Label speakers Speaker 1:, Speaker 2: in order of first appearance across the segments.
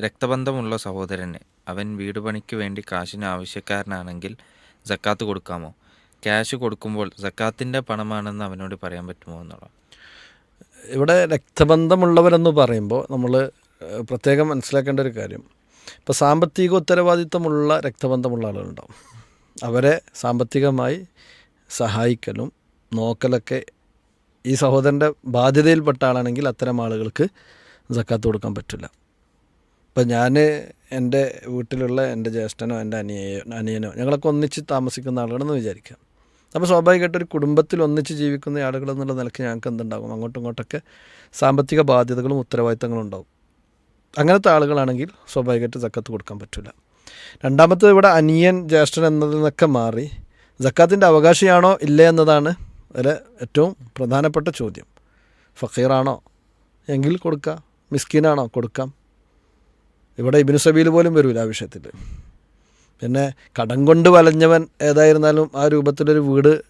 Speaker 1: രക്തബന്ധമുള്ള സഹോദരന്. അവൻ വീട് പണിക്ക് വേണ്ടി കാശിന് ആവശ്യക്കാരനാണെങ്കിൽ സക്കാത്ത് കൊടുക്കാമോ? ക്യാഷ് കൊടുക്കുമ്പോൾ സക്കാത്തിന്റെ പണമാണെന്ന് അവനോട് പറയാൻ പറ്റുമോ എന്നുള്ള
Speaker 2: ഇവിടെ രക്തബന്ധമുള്ളവരെന്ന് പറയുമ്പോൾ നമ്മൾ പ്രത്യേകം മനസ്സിലാക്കേണ്ട ഒരു കാര്യം. ഇപ്പോൾ സാമ്പത്തിക ഉത്തരവാദിത്തമുള്ള രക്തബന്ധമുള്ള ആളുകളുണ്ടാവും. അവരെ സാമ്പത്തികമായി സഹായിക്കലും നോക്കലൊക്കെ ഈ സഹോദരന്റെ ബാധ്യതയിൽപ്പെട്ട ആളാണെങ്കിൽ അത്തരം ആളുകൾക്ക് സക്കാത്ത് കൊടുക്കാൻ പറ്റില്ല. ഇപ്പം ഞാൻ എന്റെ വീട്ടിലുള്ള എന്റെ ജ്യേഷ്ഠനോ എന്റെ അനിയയോ അനിയനോ ഞങ്ങളൊക്കെ ഒന്നിച്ച് താമസിക്കുന്ന ആളുകളെന്ന് വിചാരിക്കാം അപ്പോൾ സ്വാഭാവികമായിട്ട് ഒരു കുടുംബത്തിൽ ഒന്നിച്ച് ജീവിക്കുന്ന ആളുകൾ എന്നുള്ള നിലയ്ക്ക് ഞങ്ങൾക്ക് എന്തുണ്ടാകും? അങ്ങോട്ടും ഇങ്ങോട്ടൊക്കെ സാമ്പത്തിക ബാധ്യതകളും ഉത്തരവാദിത്തങ്ങളും ഉണ്ടാകും അങ്ങനത്തെ ആളുകളാണെങ്കിൽ സ്വാഭാവികമായിട്ട് സക്കത്ത് കൊടുക്കാൻ പറ്റില്ല രണ്ടാമത്തത് ഇവിടെ അനിയൻ ജ്യേഷ്ഠൻ എന്നതിൽ നിന്നൊക്കെ മാറി ജക്കാത്തിന്റെ അവകാശിയാണോ ഇല്ലേ എന്നതാണ് അതിലെ ഏറ്റവും പ്രധാനപ്പെട്ട ചോദ്യം. ഫക്കീറാണോ? എങ്കിൽ കൊടുക്കാം. മിസ്കീനാണോ? കൊടുക്കാം. ഇവിടെ ഇബിനു സബീൽ പോലും വരില്ല ആ വിഷയത്തിൽ പിന്നെ കടം കൊണ്ട് വലഞ്ഞവൻ ഏതായിരുന്നാലും ആ രൂപത്തിലൊരു വീട്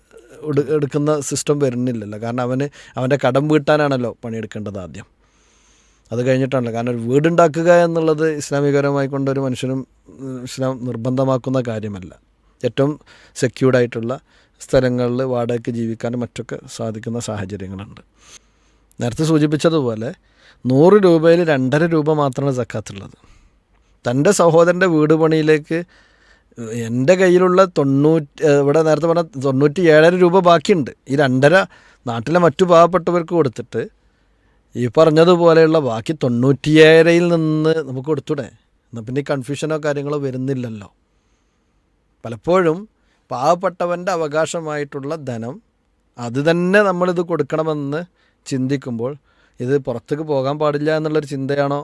Speaker 2: എടുക്കുന്ന സിസ്റ്റം വരുന്നില്ലല്ലോ. കാരണം അവന് അവന്റെ കടം വീട്ടാനാണല്ലോ പണിയെടുക്കേണ്ടത് ആദ്യം. അത് കഴിഞ്ഞിട്ടാണല്ലോ. കാരണം ഒരു വീടുണ്ടാക്കുക എന്നുള്ളത് ഇസ്ലാമികപരമായി കൊണ്ട് ഒരു മനുഷ്യനും ഇസ്ലാം നിർബന്ധമാക്കുന്ന കാര്യമല്ല. ഏറ്റവും സെക്യൂർഡായിട്ടുള്ള സ്ഥലങ്ങളിൽ വാടകയ്ക്ക് ജീവിക്കാനും മറ്റൊക്കെ സാധിക്കുന്ന സാഹചര്യങ്ങളുണ്ട്. നേരത്തെ സൂചിപ്പിച്ചതുപോലെ നൂറ് രൂപയിൽ രണ്ടര രൂപ മാത്രമാണ് സക്കാത്തുള്ളത്. തന്റെ സഹോദരന്റെ വീട് പണിയിലേക്ക് എന്റെ കയ്യിലുള്ള തൊണ്ണൂറ്റി ഇവിടെ നേരത്തെ പറഞ്ഞ തൊണ്ണൂറ്റി ഏഴര രൂപ ബാക്കിയുണ്ട്. ഈ രണ്ടര നാട്ടിലെ മറ്റു പാവപ്പെട്ടവർക്ക് കൊടുത്തിട്ട് ഈ പറഞ്ഞതുപോലെയുള്ള ബാക്കി തൊണ്ണൂറ്റിയേഴരയിൽ നിന്ന് നമുക്ക് കൊടുത്തൂടെ. എന്നാൽ പിന്നെ ഈ കൺഫ്യൂഷനോ കാര്യങ്ങളോ വരുന്നില്ലല്ലോ. പലപ്പോഴും പാവപ്പെട്ടവന്റെ അവകാശമായിട്ടുള്ള ധനം അത് തന്നെ നമ്മളിത് കൊടുക്കണമെന്ന് ചിന്തിക്കുമ്പോൾ ഇത് പുറത്തേക്ക് പോകാൻ പാടില്ല എന്നുള്ളൊരു ചിന്തയാണോ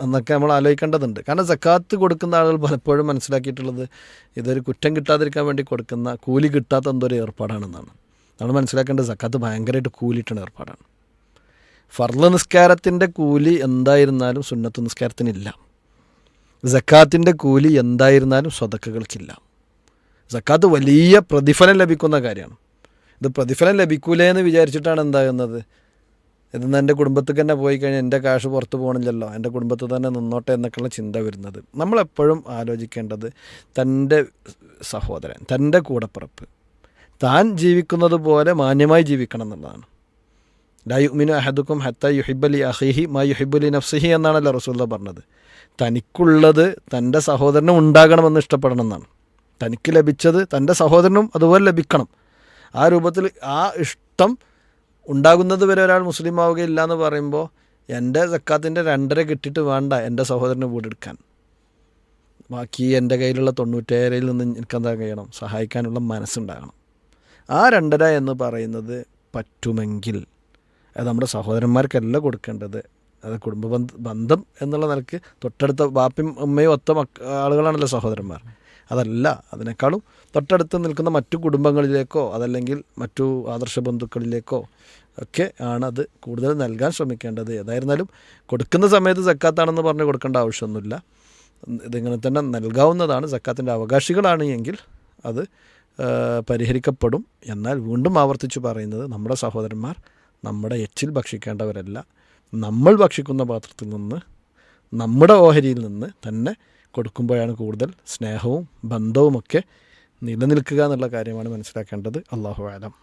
Speaker 2: എന്നൊക്കെ നമ്മൾ ആലോചിക്കേണ്ടതുണ്ട്. കാരണം സക്കാത്ത് കൊടുക്കുന്ന ആളുകൾ പലപ്പോഴും മനസ്സിലാക്കിയിട്ടുള്ളത് ഇതൊരു കുറ്റം കിട്ടാതിരിക്കാൻ വേണ്ടി കൊടുക്കുന്ന കൂലി കിട്ടാത്ത എന്തോ ഒരു ഏർപ്പാടാണെന്നാണ്. നമ്മൾ മനസ്സിലാക്കേണ്ടത് സക്കാത്ത് ഭയങ്കരമായിട്ട് കൂലിയിട്ടുള്ള ഏർപ്പാടാണ്. ഫർൾ നിസ്കാരത്തിന്റെ കൂലി എന്തായിരുന്നാലും സുന്നത്ത് നിസ്കാരത്തിനില്ല. സക്കാത്തിന്റെ കൂലി എന്തായിരുന്നാലും സ്വതക്കകൾക്കില്ല. സക്കാത്ത് വലിയ പ്രതിഫലം ലഭിക്കുന്ന കാര്യമാണ്. ഇത് പ്രതിഫലം ലഭിക്കൂലേ എന്ന് വിചാരിച്ചിട്ടാണ് എന്താകുന്നത്? ഇതെന്ന് എന്റെ കുടുംബത്തിൽ തന്നെ പോയി കഴിഞ്ഞാൽ എന്റെ കാശ് പുറത്ത് പോകണില്ലല്ലോ. എന്റെ കുടുംബത്തിൽ തന്നെ നിന്നോട്ടെ എന്നൊക്കെയുള്ള ചിന്ത വരുന്നത്. നമ്മളെപ്പോഴും ആലോചിക്കേണ്ടത് തന്റെ സഹോദരൻ തന്റെ കൂടപ്പിറപ്പ്. താൻ ജീവിക്കുന്നത് പോലെ മാന്യമായി ജീവിക്കണം എന്നുള്ളതാണ്. ലാ യുമിനു അഹദുക്കും ഹത്ത യുഹിബലി അഹിഹി മാ യുഹിബലി നഫ്സിഹി എന്നാണല്ലോ റസൂല്ല പറഞ്ഞത്. തനിക്കുള്ളത് തന്റെ സഹോദരനും ഉണ്ടാകണമെന്ന് ഇഷ്ടപ്പെടണം എന്നാണ്. തനിക്ക് ലഭിച്ചത് തന്റെ സഹോദരനും അതുപോലെ ലഭിക്കണം. ആ രൂപത്തിൽ ആ ഇഷ്ടം ഉണ്ടാകുന്നത് വരെ ഒരാൾ മുസ്ലിം ആവുകയില്ല എന്ന് പറയുമ്പോൾ എന്റെ സക്കാത്തിന്റെ രണ്ടര കിട്ടിയിട്ട് വേണ്ട എന്റെ സഹോദരന് വീടെടുക്കാൻ. ബാക്കി എന്റെ കയ്യിലുള്ള തൊണ്ണൂറ്റേരയിൽ നിന്ന് എനിക്കെന്താ കഴിയണം? സഹായിക്കാനുള്ള മനസ്സുണ്ടാകണം. ആ രണ്ടര എന്ന് പറയുന്നത് പറ്റുമെങ്കിൽ അത് നമ്മുടെ സഹോദരന്മാർക്കല്ല കൊടുക്കേണ്ടത്. അത് കുടുംബ ബന്ധം എന്നുള്ള നിലയ്ക്ക് തൊട്ടടുത്ത ബാപ്പയും ഉമ്മയും ഒത്ത മക്ക ആളുകളാണല്ലോ സഹോദരന്മാർ. അതല്ല അതിനേക്കാളും തൊട്ടടുത്ത് നിൽക്കുന്ന മറ്റു കുടുംബങ്ങളിലേക്കോ അതല്ലെങ്കിൽ മറ്റു ആദർശ ബന്ധുക്കളിലേക്കോ ഒക്കെ ആണ് അത് കൂടുതൽ നൽകാൻ ശ്രമിക്കേണ്ടത്. ഏതായിരുന്നാലും കൊടുക്കുന്ന സമയത്ത് സക്കാത്താണെന്ന് പറഞ്ഞ് കൊടുക്കേണ്ട ആവശ്യമൊന്നുമില്ല. ഇതിങ്ങനെ തന്നെ നൽകാവുന്നതാണ്. സക്കാത്തിന്റെ അവകാശികളാണ് എങ്കിൽ അത് പരിഹരിക്കപ്പെടും. എന്നാൽ വീണ്ടും ആവർത്തിച്ച് പറയുന്നത് നമ്മുടെ സഹോദരന്മാർ നമ്മുടെ എച്ചിൽ ഭക്ഷിക്കേണ്ടവരല്ല. നമ്മൾ ഭക്ഷിക്കുന്ന പാത്രത്തിൽ നിന്ന് നമ്മുടെ ഓഹരിയിൽ നിന്ന് തന്നെ കൊടുക്കുമ്പോഴാണ് കൂടുതൽ സ്നേഹവും ബന്ധവുമൊക്കെ നിലനിൽക്കുക എന്നുള്ള കാര്യമാണ് മനസ്സിലാക്കേണ്ടത്. അള്ളാഹു ആലം